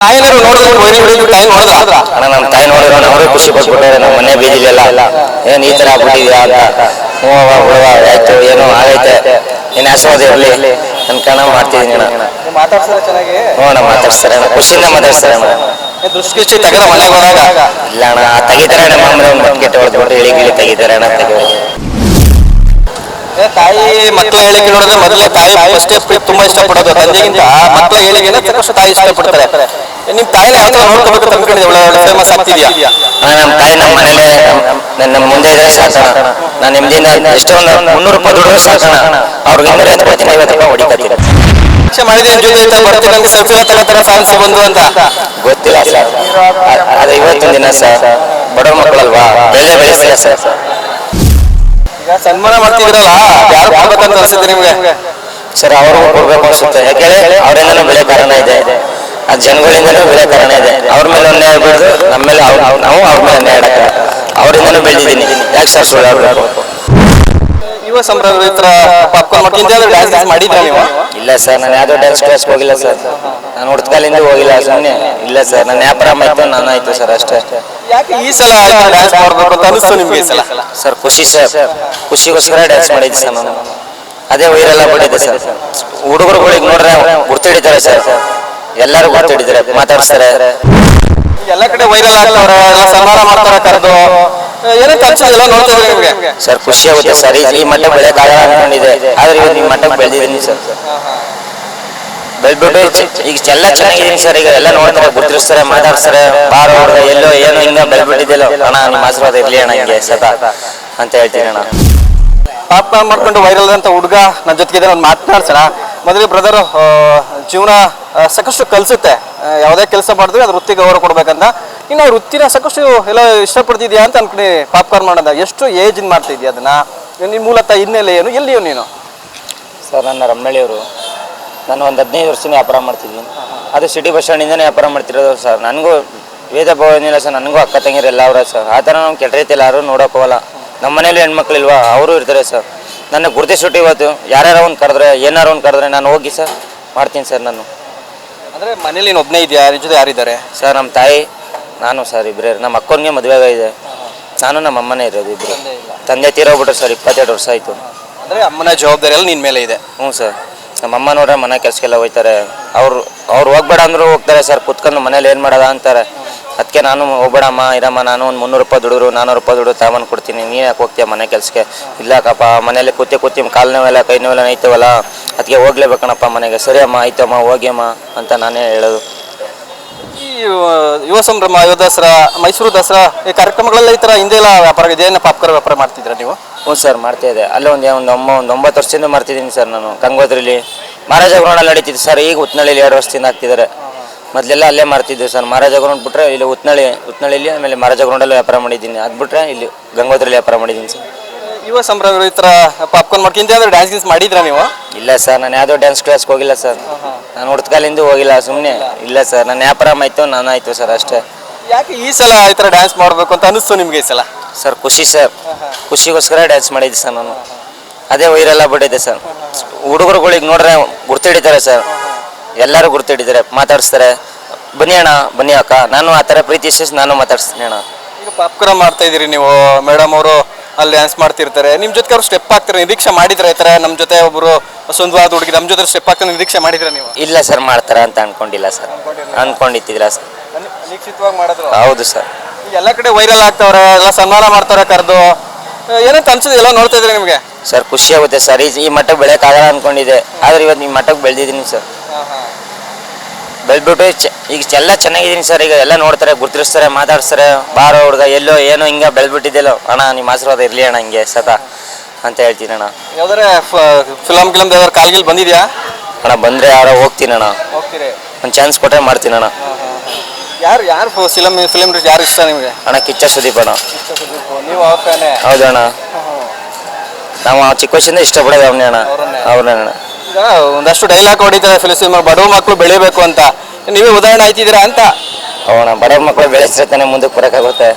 ತಾಯಿನರು ನೋಡಿದ್ರೆ ಹಿಡಿದು ತಾಯಿ ನೋಡಿದ್ರ ಅಣ್ಣ ನಮ್ಮ ತಾಯಿ ನೋಡಿದ್ರೆ ಅವರೇ ಖುಷಿ ಪಟ್ಬಿಟ್ಟಾರೆ ನಮ್ಮ ಮನೆ ಬೀದಿಲೆಲ್ಲ ಏನ್ ಈ ತರ ಆಗ್ಬಿಟ್ಟಿದ್ಯಾ ಅಂತ? ಹ್ಞೂ ಆಯ್ತು ಏನೋ ಆಗೈತೆ. ನಿನ್ನ ಆಶೀರ್ವಾದ ಇರಲಿ. ಅನ್ಕೊಂಡ ಮಾಡ್ತಿದ್ದೀನಿ ಅಣ್ಣ. ಮಾತಾಡ್ತಾರೆ ಚೆನ್ನಾಗಿ? ಹ್ಞೂ ಅಣ್ಣ ಮಾತಾಡ್ಸ್ತಾರೆ ಅಣ್ಣ. ಖುಷಿಯಿಂದ ಮಾತಾಡ್ಸ್ತಾರೆ ಅಣ್ಣ. ದೃಷ್ಟಿ ತೆಗೆದ ಮನೆಗೆ ಹೋದಾಗ ಇಲ್ಲ ಅಣ್ಣ ತೆಗಿತಾರೆ ನಮ್ಮ ಅಮ್ಮನ ಒಂದು ಮಟ್ಗೆಟ್ಟು ಹೊಡೆದ್ಬಿಟ್ಟು ಇಳಿ ಗಿಳಿ ತೆಗಿತಾರೆ ಅಣ್ಣ ತೆಗಿತಾರೆ ಏ, ತಾಯಿ ಮಕ್ಕಳ ಹೇಳಿಕೆ ನೋಡಿದ್ರೆ ಮೊದಲೇ ತಾಯಿ ಫಸ್ಟ್ ತುಂಬಾ ಇಷ್ಟಪಡೋದು. ತಂದೆಗಿಂತ ಮಕ್ಕಳ ಹೇಳಿಕೆನ ಸಾಕಷ್ಟು ತಾಯಿ ಇಷ್ಟಪಡ್ತಾರೆ. ನಿಮ್ ತಾಯಿನ ಯಾವ ತರ ನೋಡ್ಕೋಬೇಕು ಅನ್ಕೊಂಡಿದ್ದೆ ಒಳ್ಳೆ ಫೇಮಸ್ ಆಗ್ತಿದ್ಯಾ? ನಮ್ಮ ತಾಯಿ ನಮ್ಮ ಮನೇಲೆ ನಮ್ಮ ಮುಂದೆ ಇದ್ರೆ ಸಾಕಣ. ನಾನು ನಿಮ್ದಿಂದ ಎಷ್ಟೋ ಒಂದು ಮುನ್ನೂರು ರೂಪಾಯಿ ದುಡ್ಡು ಸಾಕಣ. ಅವ್ರಿಗೆ ಇನ್ನೂರ ಐವತ್ತು ರೂಪಾಯಿ ಮಾಡಿದ್ರೆ ಜೊತೆ ಬರ್ತೀನಿ ಸೆಲ್ಫಿ ತಗೋತಾರೆ ಬಂದು ಅಂತ. ಗೊತ್ತಿಲ್ಲ ಸರ್. ಅದು ಇವತ್ತಿನ ದಿನ ಸರ್. ಬಡವ್ರ ಮಕ್ಕಳಲ್ವಾ? ಬೆಳೆ ಬೆಳೆಸಿಲ್ಲ ಸರ್ ಸನ್ಮಾನ ಮಾಡ್ತಿದ್ರಲ್ಲ ಯಾರು ಅನ್ಸುತ್ತೆ ನಿಮ್ಗೆ? ಸರ್ ಅವರು ಕೊಡ್ಬೇಕು ಅನ್ಸುತ್ತೆ. ಅವರಿಂದನೂ ಬೆಳೆ ಕಾರಣ ಇದೆ. ಆ ಜನಗಳಿಂದನೂ ಬೆಳೆ ಕಾರಣ ಇದೆ. ಅವ್ರ ಮೇಲೆ ಬೆಳೆದು ನಮ್ಮ ಮೇಲೆ ಅವ್ರ್- ನಾವು ಅವ್ರ ಮೇಲೆ ಅನ್ಯಾಯ ಆಡಕ್ಕೆ ಅವರಿಂದನೂ ಬೆಳೆದಿದ್ದೀನಿ. ಯಾಕೆ ಸರ್ ಸುಳ್ಳು ಯುವ ಸಂಭ್ರಮ ಈ ತರ ಪಾಪ್ಕಾರ್ನ್ ಮಾಡ್ಕೊಂಡು ಡ್ಯಾನ್ಸ್ ಡ್ಯಾನ್ಸ್ ಮಾಡಿದ್ರ ನೀವು? ಇಲ್ಲ ಸರ್ ನಾನು ಯಾವ್ದೋ ಡ್ಯಾನ್ಸ್ ಕ್ಲಾಸ್ ಹೋಗಿಲ್ಲ ಸರ್. ನಾನು ಹುಡ್ತಕಾಲಿಂದ ಹೋಗಿಲ್ಲ ಸುಮ್ಮನೆ ಇಲ್ಲ ಸರ್ ನನ್ನ ವ್ಯಾಪಾರ ಆಯ್ತು ನಾನು ಆಯ್ತು ಸರ್ ಅಷ್ಟೇ. ಯಾಕೆ ಈ ಸಲ ಡ್ಯಾನ್ಸ್ ಮಾಡ್ಬೇಕು ಅಂತ ಅನಿಸ್ತು ನಿಮ್ಗೆ ಸಲ? ಸರ್ ಖುಷಿ ಸರ್. ಖುಷಿಗೋಸ್ಕರ ಡ್ಯಾನ್ಸ್ ಮಾಡಿದ್ದೆ ಸರ್ ನಾನು. ಅದೇ ವೈರಲ್ ಆಗ್ಬಿಟ್ಟಿದೆ ಸರ್. ಹುಡುಗರುಗಳಿಗೆ ನೋಡ್ರೆ ಗುರ್ತಿಡಿತಾರೆ ಸರ್. ಎಲ್ಲರೂ ಗೊತ್ತಿದ್ರೆ ಮಾತಾಡ್ತಾರೆ ಎಲ್ಲ ಕಡೆ ವೈರಲ್ ಆಗ್ತಾವ್ರೆ ಎಲ್ಲ ಸಂಹಾರ ಮಾಡ್ತಾರೆ ಕರೆದು. ಏನಂತ ಅನ್ಸೋದಿಲ್ಲ ನೋಡ್ತಾ ಇದ್ರೆ ನಿಮ್ಗೆ? ಸರ್ ಖುಷಿ ಆಗುತ್ತೆ ಸರ್ ಈ- ಮಟ್ಟ ಬೆಳೆಯಕ್ಕಾಗಲ್ಲ ಅನ್ಕೊಂಡಿದೆ. ಆದ್ರೆ ಇವತ್ತು ಈ ಮಟ್ಟಕ್ಕೆ ಬೆಳೆದಿದ್ದೀನಿ ಸರ್. ಬೆಳ್ಬಿಟ್ಟು ಈಗ ಎಲ್ಲ ಚೆನ್ನಾಗಿದ್ದೀನಿ ಸರ್ ಈಗ ಎಲ್ಲ ನೋಡ್ತಾರೆ ಗುರುತಿಸ್ತಾರೆ ಮಾತಾಡ್ತಾರೆ ಬಾರ ಹೊಡೆದ ಎಲ್ಲೋ ಏನೋ ಹಿಂಗ ಬೆಳ್ಬಿಟ್ಟಿದ್ದೆಲ್ಲೋ ಅಣ್ಣ ನಿಮ್ಮ ಆಶೀರ್ವಾದ ಇರ್ಲಿ ಅಣ್ಣ ಹಿಂಗೆ ಸದಾ ಅಂತ ಹೇಳ್ತೀನಿ ಅಣ್ಣ. ಪಾಪ ಮಾಡ್ಕೊಂಡು ವೈರಲ್ ಅಂತ ಹುಡುಗ ನನ್ನ ಜೊತೆಗೆ ಒಂದು ಮಾತನಾಡ್ಸೋಣ ಮೊದಲು ಬ್ರದರ್ ಜೀವನ ಸಾಕಷ್ಟು ಕಲಿಸುತ್ತೆ. ಯಾವುದೇ ಕೆಲಸ ಮಾಡಿದ್ರೆ ಅದು ವೃತ್ತಿ ಗೌರವ ಕೊಡ್ಬೇಕಂತ. ಇನ್ನು ವೃತ್ತಿನ ಸಾಕಷ್ಟು ಎಲ್ಲ ಇಷ್ಟಪಡ್ತಿದ್ಯಾ ಅಂತ ಅನ್ಕೊಂಡು ಪಾಪ್ಕಾರ್ನ್ ಮಾಡೋದ ಎಷ್ಟು ಏಜ್ ಮಾಡ್ತಾ ಇದೆಯಾ ಅದನ್ನ? ನಿಮ್ಮ ಮೂಲತಃ ಹಿನ್ನೆಲೆ ಏನು? ಎಲ್ಲಿಯೋ ನೀನು? ಸರ್, ನನ್ನ ರಮ್ಮಳಿಯವರು ನಾನು ಒಂದು ಹದಿನೈದು ವರ್ಷದಿಂದ ವ್ಯಾಪಾರ ಮಾಡ್ತಿದ್ದೀನಿ. ಅದು ಸಿಟಿ ಬಸ್ ಸ್ಟ್ಯಾಂಡಿಂದನೇ ವ್ಯಾಪಾರ ಮಾಡ್ತಿರೋದು ಸರ್. ನನಗೂ ವೇದ ಭಾವ ಸರ್, ನನಗೂ ಅಕ್ಕ ತಂಗಿರಲ್ಲ ಅವರ ಸರ್. ಆ ಥರ ನಾವು ಕೆಟ್ಟ ರೀತಿಯಲ್ಲಿ ಯಾರೂ ನೋಡೋಕ್ಕೋಲ್ಲ ಹೋಗಲ್ಲ. ನಮ್ಮ ಮನೇಲಿ ಹೆಣ್ಮಕ್ಳಿಲ್ವಾ ಅವರು ಇರ್ತಾರೆ ಸರ್. ನನ್ನ ಗುರುತಿಸ್ಬಿಟ್ಟು ಇವತ್ತು. ಯಾರ್ಯಾರೋ ಒಂದು ಕರೆದ್ರೆ ಏನಾರ ಒಂದು ಕರೆದ್ರೆ ನಾನು ಹೋಗಿ ಸರ್ ಮಾಡ್ತೀನಿ ಸರ್ ನಾನು. ಅಂದರೆ ಮನೇಲಿ ನೀನು ಒಬ್ಬನೇ ಇದೆಯಾ? ನಿನ್ನ ಜೊತೆ ಯಾರಿದ್ದಾರೆ? ಸರ್ ನಮ್ಮ ತಾಯಿ ನಾನು ಸರ್ ಇಬ್ಬರೇ ನಮ್ಮ ಅಕ್ಕನಿಗೆ ಮದುವೆ ಇದೆ. ನಾನು ನಮ್ಮ ಅಮ್ಮನೇ ಇರೋದು ಇಬ್ಬರು ತಂದೆ ತೀರೋಗ್ಬಿಟ್ರು ಸರ್ ಇಪ್ಪತ್ತೆರಡು ವರ್ಷ ಆಯಿತು. ಅಂದರೆ ಅಮ್ಮನ ಜವಾಬ್ದಾರಿ ಎಲ್ಲ ನಿನ್ನ ಮೇಲೆ ಇದೆ. ಹ್ಞೂ ಸರ್. ನಮ್ಮ ಅಮ್ಮ ನೋಡ್ರೆ ಮನೆ ಕೆಲಸಕ್ಕೆಲ್ಲ ಹೋಗ್ತಾರೆ ಅವರು ಅವ್ರು ಹೋಗ್ಬೇಡ ಅಂದ್ರು ಹೋಗ್ತಾರೆ ಸರ್. ಕುತ್ಕೊಂಡು ಮನೇಲಿ ಏನು ಮಾಡೋದ ಅಂತಾರೆ. ಅದಕ್ಕೆ ನಾನು ಹೋಗ್ಬೇಡಮ್ಮ ಇರಮ್ಮ ನಾನು ಒಂದು ಮುನ್ನೂರು ರೂಪಾಯಿ ದುಡಿದ್ರು ನಾನ್ನೂರು ರೂಪಾಯಿ ದುಡ್ಡು ತಗೊಂಡು ಕೊಡ್ತೀನಿ ನೀನು ಯಾಕೆ ಹೋಗ್ತೀಯ ಮನೆ ಕೆಲಸಕ್ಕೆ ಇಲ್ಲ ಕಪ್ಪ ಮನೇಲಿ ಕೂತಿ ಕೂತಿ ಕಾಲು ನೋವೆಲ್ಲ ಕೈ ನೋವೆಲ್ಲ ನೈತವಲ್ಲ ಅದಕ್ಕೆ ಹೋಗ್ಲೇಬೇಕಣಪ್ಪ ಮನೆಗೆ. ಸರಿ ಅಮ್ಮ ಆಯ್ತಮ್ಮ ಹೋಗಿಯಮ್ಮ ಅಂತ ನಾನೇ ಹೇಳೋದು. ಈ ಯುವ ಸಂಭ್ರಮ ಯುವ ದಸರಾ ಮೈಸೂರು ದಸರಾ ಈ ಕಾರ್ಯಕ್ರಮಗಳೆಲ್ಲ ಈ ಥರ ಹಿಂದೆ ಎಲ್ಲ ವ್ಯಾಪಾರ ಇದೇನು ಪಾಪ್ಕರ್ ವ್ಯಾಪಾರ ಮಾಡ್ತಿದ್ರ ನೀವು? ಹ್ಞೂ ಸರ್ ಮಾಡ್ತಾ ಇದೆ. ಅಲ್ಲೇ ಒಂದು ಒಂದು ಒಮ್ಮ ಒಂದು ಒಂಬತ್ತು ವರ್ಷದಿಂದ ಮಾಡ್ತಿದ್ದೀನಿ ಸರ್ ನಾನು ಗಂಗೋತ್ರಿಲಿ ಮಹಾರಾಜ ಗ್ರೌಂಡಲ್ಲಿ ನಡೀತಿದ್ದೆ ಸರ್ ಈಗ ಉತ್ನಳ್ಳಿಲಿ ಎರಡು ವರ್ಷದಿಂದ ಆಗ್ತಿದ್ದಾರೆ. ಮೊದಲೆಲ್ಲ ಅಲ್ಲೇ ಮಾಡ್ತಿದ್ದೆ ಸರ್. ಮಹಾರಾಜ ಗ್ರೌಂಡ್ ಬಿಟ್ರೆ ಇಲ್ಲಿ ಉತ್ನಳ್ಳಿ ಉತ್ನಳ್ಳಿಲಿ ಆಮೇಲೆ ಮಹಾರಾಜ ಗ್ರೌಂಡಲ್ಲಿ ವ್ಯಾಪಾರ ಮಾಡಿದ್ದೀನಿ. ಅದು ಬಿಟ್ರೆ ಇಲ್ಲಿ ಗಂಗೋತ್ರಿಯಲ್ಲಿ ವ್ಯಾಪಾರ ಮಾಡಿದ್ದೀನಿ ಸರ್. ಯುವ ಸಂಭ್ರಮ ಈ ಥರ ಪಾಪ್ಕಾರ್ನ್ ಮಾಡ್ಕೊಂತ ಅಂದ್ರೆ ಡ್ಯಾನ್ಸ್ ಗೀನ್ಸ್ ಮಾಡಿದ್ರಾ ನೀವು? ಇಲ್ಲ ಸರ್ ನಾನು ಯಾವುದೋ ಡ್ಯಾನ್ಸ್ ಕ್ಲಾಸ್ಗೆ ಹೋಗಿಲ್ಲ ಸರ್. ನಾನು ಹುಡ್ಕಾಲಿಂದ ಹೋಗಿಲ್ಲ ಸುಮ್ಮನೆ ಇಲ್ಲ ಸರ್ ನನ್ನ ವ್ಯಾಪಾರ ಆಯಿತು ನಾನು ಆಯಿತು ಸರ್ ಅಷ್ಟೇ. ಯಾಕೆ ಈ ಸಲ ಈ ಥರ ಡ್ಯಾನ್ಸ್ ಮಾಡಬೇಕು ಅಂತ ಅನಿಸ್ತು ನಿಮಗೆ ಈ ಸಲ? ಸರ್ ಖುಷಿ ಸರ್. ಖುಷಿಗೋಸ್ಕರ ಡ್ಯಾನ್ಸ್ ಮಾಡಿದ್ದೆ ಸರ್ ನಾನು. ಅದೇ ವೈರಲ್ಲ ಆಗ್ಬಿಟ್ಟಿದೆ ಸರ್. ಹುಡುಗರುಗಳಿಗೆ ನೋಡ್ರೆ ಗುರ್ತಿಡಿತಾರೆ ಸರ್. ಎಲ್ಲರೂ ಗುರ್ತಿಡಿತಾರೆ ಮಾತಾಡಿಸ್ತಾರೆ. ಬನ್ನಿ ಅಣ್ಣ ಬನ್ನಿ ಅಕ್ಕ. ನಾನು ಆ ಥರ ಪ್ರೀತಿಸಿ ನಾನು ಮಾತಾಡಿಸ್ತೀನಿ ಅಣ್ಣ. ಈಗ ಮಾಡ್ತಾ ಇದ್ದೀರಿ ನೀವು ಮೇಡಮ್ ಅವರು ಅಲ್ಲಿ ಡ್ಯಾನ್ಸ್ ಮಾಡ್ತಿರ್ತಾರೆ. ನಿಮ್ಮ ಜೊತೆ ಅವ್ರು ಸ್ಟೆಪ್ ಹಾಕ್ತಾರೆ ನಿರೀಕ್ಷೆ ಮಾಡಿದ್ರೆ ಈ ತರ ನಮ್ಮ ಜೊತೆ ಒಬ್ಬರು ಸುಂದರವಾದ ಹುಡುಗಿ ನಮ್ಮ ಜೊತೆ ಸ್ಟೆಪ್ ಹಾಕ್ತಾರೆ ನಿರೀಕ್ಷೆ ಮಾಡಿದ್ರೆ ನೀವು? ಇಲ್ಲ ಸರ್ ಮಾಡ್ತಾರೆ ಅಂತ ಅನ್ಕೊಂಡಿಲ್ಲ ಸರ್. ಅನ್ಕೊಂಡಿದ್ದಿಲ್ಲ ಸರ್. ನಿರೀಕ್ಷಿತವಾಗಿ ಮಾಡಿದ್ರು? ಹೌದು ಸರ್. ಎಲ್ಲ ಕಡೆ ವೈರಲ್ ಆಗ್ತಾವ್ರೆ ಎಲ್ಲ ಸನ್ಮಾನ ಮಾಡ್ತಾರೆ ಕರೆದು. ಏನಂತ ಅನ್ಸುತ್ತೆ ಎಲ್ಲ ನೋಡ್ತಾ ಇದ್ರೆ ನಿಮಗೆ? ಸರ್ ಖುಷಿ ಆಗುತ್ತೆ ಸರ್. ಈ ಈ ಮಟ್ಟಕ್ಕೆ ಬೆಳೆಯೋಕ್ಕಾಗಲ್ಲ ಅನ್ಕೊಂಡಿದ್ದೆ. ಆದ್ರೆ ಇವತ್ತು ನಿಮ್ಮ ಮಟ್ಟಕ್ಕೆ ಬೆಳೆದಿದ್ದೀನಿ ಸರ್. ಬೆಳೆದ್ಬಿಟ್ಟು ಚ- ಈಗ ಎಲ್ಲ ಚೆನ್ನಾಗಿದ್ದೀನಿ ಸರ್. ಈಗ ಎಲ್ಲ ನೋಡ್ತಾರೆ ಗುರ್ತಿಸ್ತಾರೆ ಮಾತಾಡ್ಸ್ತಾರೆ. ಬಾರೋ ಹುಡುಗ ಎಲ್ಲೋ ಏನೋ ಹಿಂಗೆ ಬೆಳೆದ್ಬಿಟ್ಟಿದ್ದೆಲ್ಲೋ. ಅಣ್ಣ ನಿಮ್ಮ ಆಶೀರ್ವಾದ ಇರಲಿ ಅಣ್ಣ ಹಿಂಗೆ ಸದಾ ಅಂತ ಹೇಳ್ತೀನಿ ಅಣ್ಣ. ಯಾವ್ದಾರೆ ಫಿಲಮ್ ಗಿಲಮ್ ಯಾವ್ದಾರು ಕಾಲ್ಗಿಲ್ ಬಂದಿದ್ಯಾ? ಅಣ್ಣ ಬಂದರೆ ಯಾರೋ ಹೋಗ್ತೀನಿ ಅಣ್ಣ. ಹೋಗ್ತೀರಿ. ಒಂದು ಚಾನ್ಸ್ ಕೊಟ್ಟರೆ ಮಾಡ್ತೀನಿ ಅಣ್ಣ. ಯಾರು ಯಾರು ಫಿಲಮ್ ಫಿಲಮ್ ಯಾರು ಇಷ್ಟ ನಿಮಗೆ? ಅಣ್ಣ ಕಿಚ್ಚ ಸುದೀಪ್ ಅಣ್ಣ. ನೀವು ಅಣ್ಣ. ನಾವು ಚಿಕ್ಕ ವಯಸ್ಸಿಂದ ಇಷ್ಟಪಡೋದು ಅವನೇ ಅಣ್ಣ. ಅವ್ರನ್ನೇ. ಅವ್ರನ್ನೇ ಅಣ್ಣ. ಈಗ ಒಂದಷ್ಟು ಡೈಲಾಗ್ ಹೊಡಿತಾರೆ ಫಿಲಿಮ್ ಬಡವ ಮಕ್ಕಳು ಬೆಳಿಬೇಕು ಅಂತ. ನೀವೇ ಉದಾಹರಣೆ ಆಯ್ತಿದ್ದೀರಾ ಅಂತ? ಅವಣ ಬಡ ಮಕ್ಕಳು ಬೆಳೆಸಿದ್ರೆ ತಾನೇ ಮುಂದಕ್ಕೆ ಬರೋಕ್ಕಾಗುತ್ತೆ.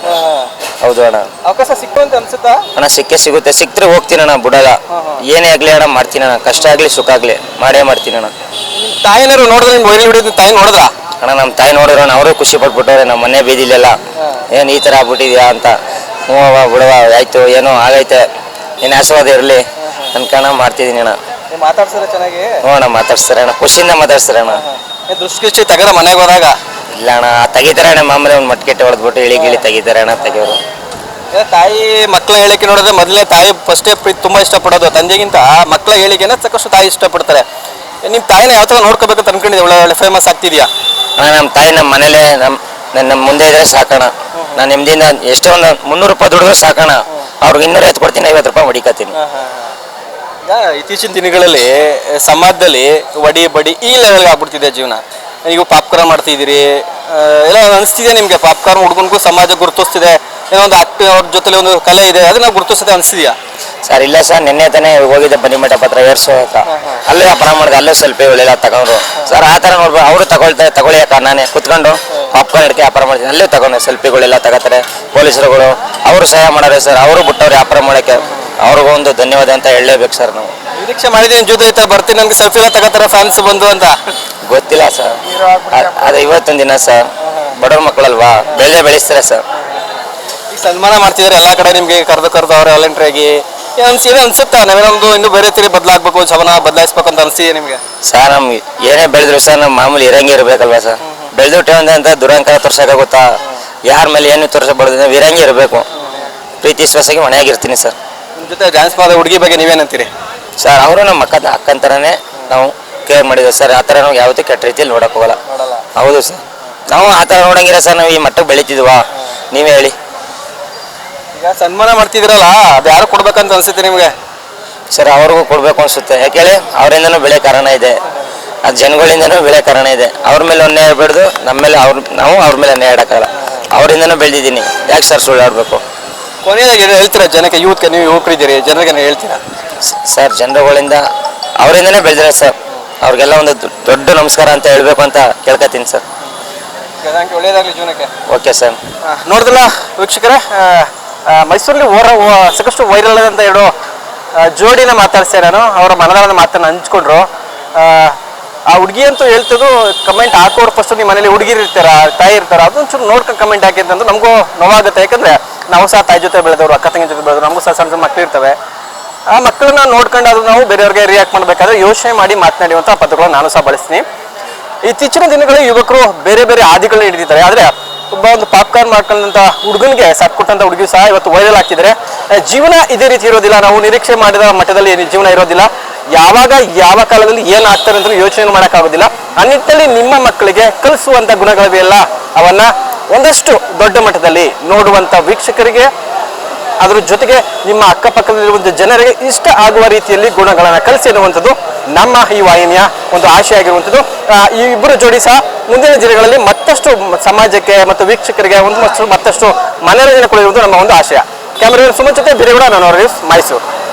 ಹೌದು ಅಣ್ಣ. ಅವಕಾಶ ಸಿಕ್ಕು ಅಂತ ಅನ್ಸುತ್ತಾ? ಅಣ್ಣ ಸಿಕ್ಕೇ ಸಿಗುತ್ತೆ. ಸಿಕ್ತರೆ ಹೋಗ್ತೀನಿ ಅಣ್ಣ ಬಿಡಲ್ಲ ಏನೇ ಆಗ್ಲಿ ಅಣ್ಣ ಮಾಡ್ತೀನಿ ಅಣ್ಣ. ಕಷ್ಟ ಆಗ್ಲಿ ಸುಖ ಆಗ್ಲಿ ಮಾಡೇ ಮಾಡ್ತೀನಿ ಅಣ್ಣ. ತಾಯಿನಾರು ನೋಡಿದ್ರೆ ನಿಮ್ಗೆ ಒಳ್ಳೆ ಹಿಡಿದು ತಾಯಿ ನೋಡಿದ್ರ? ಅಣ್ಣ ನಮ್ಮ ತಾಯಿ ನೋಡಿದ್ರೆ ಅವರು ಖುಷಿ ಪಟ್ಬಿಟ್ಟವ್ರೆ. ನಮ್ಮ ಮನೆ ಬೀದಿಲೆಲ್ಲ ಏನು ಈ ಥರ ಆಗ್ಬಿಟ್ಟಿದ್ಯಾ ಅಂತ. ಹ್ಞೂ ಬಿಡವ ಆಯ್ತು ಏನೋ ಆಗೈತೆ. ನಿನ್ನ ಆಶೀರ್ವಾದ ಇರಲಿ. ಅನ್ಕಣ ಮಾಡ್ತಿದ್ದೀನಿ ಅಣ್ಣ. ನೀವು ಮಾತಾಡ್ಸಿದ್ರೆ ಚೆನ್ನಾಗಿ? ಹ್ಞೂ ಅಣ್ಣ ಮಾತಾಡ್ಸ್ತಾರೆ ಅಣ್ಣ. ಖುಷಿಯಿಂದ ಮಾತಾಡ್ಸ್ತಾರೆ ಅಣ್ಣ. ಏ, ಮನೆಗೆ ಹೋದಾಗ. ಇಲ್ಲ ಅಣ್ಣ ತೆಗಿತಾರೆ ಅಣ್ಣ ಮಾಮೂಲಿ ಒಂದು ಮಟ್ಕೆಟ್ಟೆ ಹೊಡೆದ್ಬಿಟ್ಟು ಇಳಿ ಗಿಳಿ ತೆಗಿತಾರೆ ಅಣ್ಣ ತೆಗಿಯೋರು. ಏ, ತಾಯಿ ಮಕ್ಕಳ ಹೇಳಿಕೆ ನೋಡಿದ್ರೆ ಮೊದಲೇ ತಾಯಿ ಫಸ್ಟೇ ತುಂಬಾ ಇಷ್ಟಪಡೋದು. ತಂದೆಗಿಂತ ಮಕ್ಕಳ ಹೇಳಿಕೆನ ಸಾಕಷ್ಟು ತಾಯಿ ಇಷ್ಟಪಡ್ತಾರೆ. ನಿಮ್ಮ ನಿಮ್ ತಾಯಿನ ಯಾವ ತರ ನೋಡ್ಕೋಬೇಕಂತ ಅನ್ಕೊಂಡಿದ್ದೆ? ಒಳ್ಳೆ ಒಳ್ಳೆ ಫೇಮಸ್ ಆಗ್ತಿದ್ಯಾ? ಅಣ್ಣ ನಮ್ಮ ತಾಯಿ ನಮ್ಮ ಮನೇಲೆ ನಮ್ಮ ನನ್ನ ಮುಂದೆ ಇದ್ರೆ ಸಾಕಣ ನಾನು ನೆಮ್ಮದಿಯಿಂದ ಎಷ್ಟೋ ಒಂದು ಮುನ್ನೂರು ರೂಪಾಯಿ ದುಡಿದ್ರು ಸಾಕಣ ಅವ್ರಿಗೆ ಇನ್ನೂರ ಐವತ್ತು ಕೊಡ್ತೀನಿ ಐವತ್ತು ರೂಪಾಯಿ ಹೊಡಿಕತ್ತೀನಿ. ಈಗ ಇತ್ತೀಚಿನ ದಿನಗಳಲ್ಲಿ ಸಮಾಜದಲ್ಲಿ ವಡಿ ಬಡಿ ಈ ಲೆವೆಲ್ಗೆ ಆಗ್ಬಿಡ್ತಿದೆ ಜೀವನ. ಈಗ ಪಾಪ್ಕಾರ್ನ್ ಮಾಡ್ತಿದ್ದೀರಿ? ಎಲ್ಲ ಅನಿಸ್ತಿದೆ ನಿಮಗೆ ಪಾಪ್ಕಾರ್ನ್ ಹುಡುಗನಿಗೂ ಸಮಾಜ ಗುರುತಿಸ್ತಿದೆ. ಏನೋ ಒಂದು ಆಕ್ಟ್ ಅವ್ರ ಜೊತೆಲಿ ಒಂದು ಕಲೆ ಇದೆ ಅದನ್ನ ಗುರುತಿಸುತ್ತೆ ಅನಿಸ್ತಿದ್ಯಾ? ಸರ್ ಇಲ್ಲ ಸರ್ ನಿನ್ನೆ ತಾನೇ ಹೋಗಿದ್ದೆ ಬನ್ನಿ ಮಠ ಪತ್ರ ಏರ್ಸೋ ಹತ್ರ. ಅಲ್ಲೇ ವ್ಯಾಪಾರ ಮಾಡಿದೆ ಅಲ್ಲೇ ಸ್ವಲ್ಪ ಎಲ್ಲ ತಗೊಂಡ್ರು ಸರ್ ಆ ಥರ ನೋಡ್ಬೋದು ಅವರು ತಗೊಳ್ತಾರೆ ತಗೊಳ್ಳಿ ಅಕ್ಕ ನಾನೇ ಕುತ್ಕೊಂಡು ಪಾಪ್ಕಾರ್ನ್ ಹಿಡ್ಕೆ ವ್ಯಾಪಾರ ಮಾಡ್ತೀನಿ. ಅಲ್ಲೇ ತಗೊಂಡೆ ಸೆಲ್ಫಿಗಳೆಲ್ಲ ತಗೋತಾರೆ ಪೊಲೀಸರುಗಳು. ಅವರು ಸಹಾಯ ಮಾಡೋರೆ ಸರ್ ಅವರು ಬಿಟ್ಟವ್ರು ವ್ಯಾಪಾರ ಮಾಡೋಕ್ಕೆ ಅವ್ರಿಗೂ ಒಂದು ಧನ್ಯವಾದ ಅಂತ ಹೇಳಲೇಬೇಕು ಸರ್ ನಾವು. ನಿರೀಕ್ಷೆ ಮಾಡಿದ್ದೀನಿ ಜೊತೆ ಬರ್ತೀನಿ ನನಗೆ ಸೆಲ್ಫಿ ಎಲ್ಲ ತಗೋತಾರೆ ಫ್ಯಾನ್ಸ್ ಬಂದು ಅಂತ. ಗೊತ್ತಿಲ್ಲ ಸರ್ ಅದು ಇವತ್ತೊಂದು ದಿನ ಸರ್ ಬಡವ್ರ ಮಕ್ಕಳಲ್ವಾ ಬೆಳೆ ಬೆಳೆಸ್ತಾರೆ ಸರ್ ಸನ್ಮಾನ ಮಾಡ್ತಿದ್ರೆ ಎಲ್ಲ ಕಡೆ ನಿಮಗೆ ಕರೆದು ಕರೆದು ಅವ್ರ ವಾಲಂಟ್ರಿ ಆಗಿ ಏನ್ ಅನ್ಸಿ ಏನೋ ಅನ್ಸುತ್ತಾ? ನಾವೇನೊಂದು ಇನ್ನು ಬೇರೆ ತೀರಿ ಬದಲಾಗಬೇಕು ಜವನ ಬದಲಾಯಿಸ್ಬೇಕು ಅಂತ ಅನ್ಸಿದೆ ನಿಮಗೆ? ಸರ್ ನಮ್ಗೆ ಏನೇ ಬೆಳೆದ್ರು ಸರ್ ನಮ್ಮ ಮಾಮೂಲಿ ಇರಂಗಿ ಇರಬೇಕಲ್ವಾ ಸರ್ ಬೆಳೆದು ಅಂತ ದುರಂಕಾರ ಗೊತ್ತಾ? ಯಾರ ಮೇಲೆ ಏನು ತೋರಿಸಬಾರ್ದು ಇರಂಗಿ ಇರಬೇಕು. ಪ್ರೀತಿ ವಿಶ್ವಾಸಕ್ಕೆ ಮನೆಯಾಗಿರ್ತೀನಿ ಸರ್ ನಿಮ್ಮ ಜೊತೆ ಡ್ಯಾನ್ಸ್ ಮಾಡೋ ಹುಡುಗಿ ಬಗ್ಗೆ ನೀವೇನಂತೀರಿ ಸರ್ ಅವರು ನಮ್ಮ ಅಕ್ಕ ಅಕ್ಕಂತರನೇ ನಾವು ಕೇರ್ ಮಾಡಿದ ಸರ್ ಆ ಥರ ನಾವು ಯಾವತ್ತೂ ಕೆಟ್ಟ ರೀತಿಯಲ್ಲಿ ನೋಡಕ್ ಹೋಗಲ್ಲ. ಹೌದು ಸರ್. ನಾವು ಆ ಥರ ನೋಡಂಗಿಲ್ಲ ಸರ್ ನಾವು ಈ ಮಟ್ಟಕ್ಕೆ ಬೆಳಿತಿದ್ವಾ? ನೀವೇ ಹೇಳಿ. ಈಗ ಸನ್ಮಾನ ಮಾಡ್ತಿದ್ದೀರಲ್ಲ ಅದು ಯಾರು ಕೊಡ್ಬೇಕಂತ ಅನ್ಸುತ್ತೆ ನಿಮಗೆ? ಸರ್ ಅವ್ರಿಗೂ ಕೊಡಬೇಕು ಅನ್ಸುತ್ತೆ. ಯಾಕೆ ಹೇಳಿ ಅವರಿಂದನೂ ಬೆಳೆ ಕಾರಣ ಇದೆ. ಆ ಜನಗಳಿಂದನೂ ಬೆಳೆ ಕಾರಣ ಇದೆ. ಅವ್ರ ಮೇಲೆ ಒಂದೇ ಬಿಡ್ದು ನಮ್ಮ ಮೇಲೆ ಅವ್ರ ನಾವು ಅವ್ರ ಮೇಲೆ ಅನ್ಯಾಯ ಇಡೋಕ್ಕಾಗಲ್ಲ. ಅವರಿಂದನೂ ಬೆಳೆದಿದ್ದೀನಿ. ಯಾಕೆ ಸರ್ ಸುಳ್ಳು ಆಡಬೇಕು ಕೊನೆಯದಾಗಿ ಏನು ಹೇಳ್ತೀರಾ ಜನಕ್ಕೆ ಯೂತ್ಗೆ ನೀವು ಯುವಕರಿದ್ದೀರಿ ಜನರಿಗೆ ಹೇಳ್ತೀರಾ? ಸರ್ ಜನರುಗಳಿಂದ ಅವರಿಂದನೇ ಬೆಳೆದಿರ ಸರ್. ಅವ್ರಿಗೆಲ್ಲ ಒಂದು ದೊಡ್ಡ ನಮಸ್ಕಾರ ಅಂತ ಹೇಳ್ಬೇಕು ಅಂತ ಕೇಳ್ಕೊತೀನಿ ಸರ್. ಒಳ್ಳೇದಾಗಲಿ ಜೀವನಕ್ಕೆ. Okay sir. ನೋಡಿದ್ರಲ್ಲ ವೀಕ್ಷಕರೇ ಮೈಸೂರಲ್ಲಿ ಓರ ಸಾಕಷ್ಟು ವೈರಲ್ ಆದಂತ ಎರಡು ಜೋಡಿನ ಮಾತಾಡ್ಸೆ ನಾನು ಅವರ ಮನದಾಳದ ಮಾತನ್ನು ಹಂಚ್ಕೊಂಡ್ರು. ಆ, ಹುಡುಗಿ ಅಂತೂ ಹೇಳ್ತದ್ದು ಕಮೆಂಟ್ ಹಾಕೋರು ಫಸ್ಟ್ ನಿಮ್ಮ ಮನೇಲಿ ಹುಡುಗಿರು ಇರ್ತಾರ ತಾಯಿ ಇರ್ತಾರ ಅದೊಂಚೂರು ನೋಡ್ಕೊಂಡು ಕಮೆಂಟ್ ಹಾಕಿದ್ದಂತೂ ನಮಗೂ ನೋವಾಗುತ್ತೆ. ಯಾಕಂದ್ರೆ ನಾವು ಸಹ ತಾಯಿ ಜೊತೆ ಬೆಳೆದವರು ಅಕ್ಕ ತಂಗಿ ಜೊತೆ ಬೆಳೆದವರು ನಮಗೂ ಸಹ ಸಣ್ಣ ಸಣ್ಣ ಮಕ್ಳು ಇರ್ತವೆ. ಆ ಮಕ್ಕಳನ್ನ ನೋಡ್ಕೊಂಡು ಅದು ನಾವು ಬೇರೆಯವ್ರಿಗೆ ರಿಯಾಕ್ಟ್ ಮಾಡಬೇಕಾದ್ರೆ ಯೋಚನೆ ಮಾಡಿ ಮಾತನಾಡುವಂಥ ಪದಗಳನ್ನು ನಾನು ಸಹ ಬಳಸ್ತೀನಿ. ಇತ್ತೀಚಿನ ದಿನಗಳಲ್ಲಿ ಯುವಕರು ಬೇರೆ ಬೇರೆ ಆದಿಗಳನ್ನ ಹಿಡಿದಿದ್ದಾರೆ. ಆದ್ರೆ ಒಬ್ಬ ಒಂದು ಪಾಪ್ಕಾರ್ನ್ ಮಾಡ್ಕೊಂಡಂತ ಹುಡುಗನಿಗೆ ಸಾಥ್ ಕೊಟ್ಟಂತ ಹುಡುಗಿ ಸಹ ಇವತ್ತು ವೈರಲ್ ಆಗ್ತಿದ್ರೆ ಜೀವನ ಇದೇ ರೀತಿ ಇರೋದಿಲ್ಲ. ನಾವು ನಿರೀಕ್ಷೆ ಮಾಡಿದ ಮಟ್ಟದಲ್ಲಿ ಜೀವನ ಇರೋದಿಲ್ಲ. ಯಾವಾಗ, ಯಾವ ಕಾಲದಲ್ಲಿ ಏನು ಆಗ್ತಾರೆ ಅಂತ ಯೋಚನೆ ಮಾಡೋಕ್ಕಾಗೋದಿಲ್ಲ. ಆ ನಿಟ್ಟಿನಲ್ಲಿ ನಿಮ್ಮ ಮಕ್ಕಳಿಗೆ ಕಲಿಸುವಂತ ಗುಣಗಳಿವೆಯಲ್ಲ, ಅವನ್ನ ಒಂದಷ್ಟು ದೊಡ್ಡ ಮಟ್ಟದಲ್ಲಿ ನೋಡುವಂತ ವೀಕ್ಷಕರಿಗೆ ಅದ್ರ ಜೊತೆಗೆ ನಿಮ್ಮ ಅಕ್ಕಪಕ್ಕದಲ್ಲಿರುವಂಥ ಜನರಿಗೆ ಇಷ್ಟ ಆಗುವ ರೀತಿಯಲ್ಲಿ ಗುಣಗಳನ್ನು ಕಲಿಸಿ ಅನ್ನುವಂಥದ್ದು ನಮ್ಮ ಈ ವಾಹಿನಿಯ ಒಂದು ಆಶೆ ಆಗಿರುವಂಥದ್ದು ಈ ಇಬ್ಬರು ಜೋಡಿ ಸಹ ಮುಂದಿನ ದಿನಗಳಲ್ಲಿ ಮತ್ತಷ್ಟು ಸಮಾಜಕ್ಕೆ ಮತ್ತು ವೀಕ್ಷಕರಿಗೆ ಒಂದು ಮತ್ತಷ್ಟು ಮನರಂಜನೆ ಕೊಡುವುದು ನಮ್ಮ ಒಂದು ಆಶಯ. ಕ್ಯಾಮರಾ ಸುಮನ್ ಜೊತೆ ಬಿರೇಗೌಡ ನಾನು ಮೈಸೂರು.